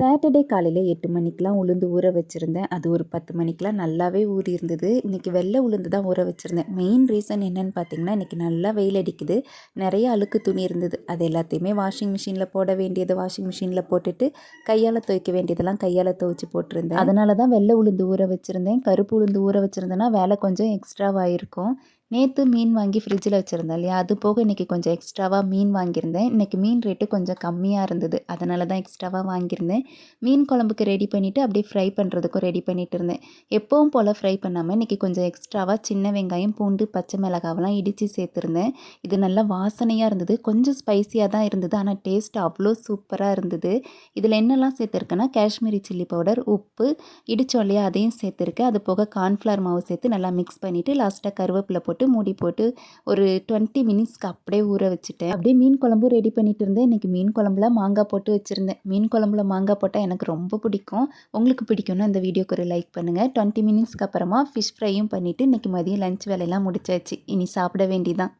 Saturday காலையில் எட்டு மணிக்கெலாம் உளுந்து ஊற வச்சுருந்தேன். அது ஒரு பத்து மணிக்கெலாம் நல்லாவே ஊறி இருந்தது. இன்றைக்கி வெள்ளை உளுந்து தான் ஊற வச்சுருந்தேன். மெயின் ரீசன் என்னென்னு பார்த்தீங்கன்னா இன்றைக்கி நல்லா வெயில் அடிக்குது. நிறைய அழுக்கு துணி இருந்தது. அது எல்லாத்தையுமே வாஷிங் மிஷினில் போட வேண்டியது வாஷிங் மிஷினில் போட்டுட்டு கையால் துவைக்க வேண்டியதெல்லாம் கையால் துவைச்சி போட்டிருந்தேன். அதனால தான் வெள்ளை உளுந்து ஊற வச்சுருந்தேன். கருப்பு உளுந்து ஊற வச்சுருந்தேன்னா வேலை கொஞ்சம் எக்ஸ்ட்ராவாக இருக்கும். நேற்று மீன் வாங்கி ஃப்ரிட்ஜில் வச்சுருந்தேன் இல்லையா? அது போக இன்றைக்கி கொஞ்சம் எக்ஸ்ட்ராவாக மீன் வாங்கியிருந்தேன். இன்றைக்கி மீன் ரேட்டு கொஞ்சம் கம்மியாக இருந்தது. அதனால தான் எக்ஸ்ட்ராவாக வாங்கியிருந்தேன். மீன் குழம்புக்கு ரெடி பண்ணிவிட்டு அப்படியே ஃப்ரை பண்ணுறதுக்கும் ரெடி பண்ணிகிட்டு இருந்தேன். எப்போவும் போல் ஃப்ரை பண்ணாமல் இன்றைக்கி கொஞ்சம் எக்ஸ்ட்ராவாக சின்ன வெங்காயம் பூண்டு பச்சை மிளகாவெல்லாம் இடித்து சேர்த்துருந்தேன். இது நல்லா வாசனையாக இருந்தது. கொஞ்சம் ஸ்பைஸியாக தான் இருந்தது. ஆனால் டேஸ்ட் அவ்வளோ சூப்பராக இருந்தது. இதில் என்னெல்லாம் சேர்த்துருக்கேன்னா காஷ்மீரி சில்லி பவுடர் உப்பு இடித்தோம் அதையும் சேர்த்துருக்கேன். அது போக கார்ன்ஃப்ளவர் மாவு சேர்த்து நல்லா மிக்ஸ் பண்ணிவிட்டு லாஸ்ட்டாக கருவேப்பிலை போட்டு போட்டு மூடி போட்டு ஒரு டுவெண்ட்டி மினிட்ஸ்க்கு அப்படியே ஊற வச்சுட்டேன். அப்படியே மீன் குழம்பும் ரெடி பண்ணிட்டு இருந்தேன். இன்றைக்கி மீன் குழம்புல மாங்காய் போட்டு வச்சுருந்தேன். மீன் குழம்புல மாங்காய் போட்டால் எனக்கு ரொம்ப பிடிக்கும். உங்களுக்கு பிடிக்கும்னு அந்த வீடியோக்கு ஒரு லைக் பண்ணுங்கள் டுவெண்ட்டி மினிட்ஸ்க்கு அப்புறமா ஃபிஷ் ஃப்ரையும் பண்ணிவிட்டு இன்றைக்கி மதியம் லஞ்ச் வேலையெல்லாம் முடிச்சாச்சு. இனி சாப்பிட வேண்டிதான்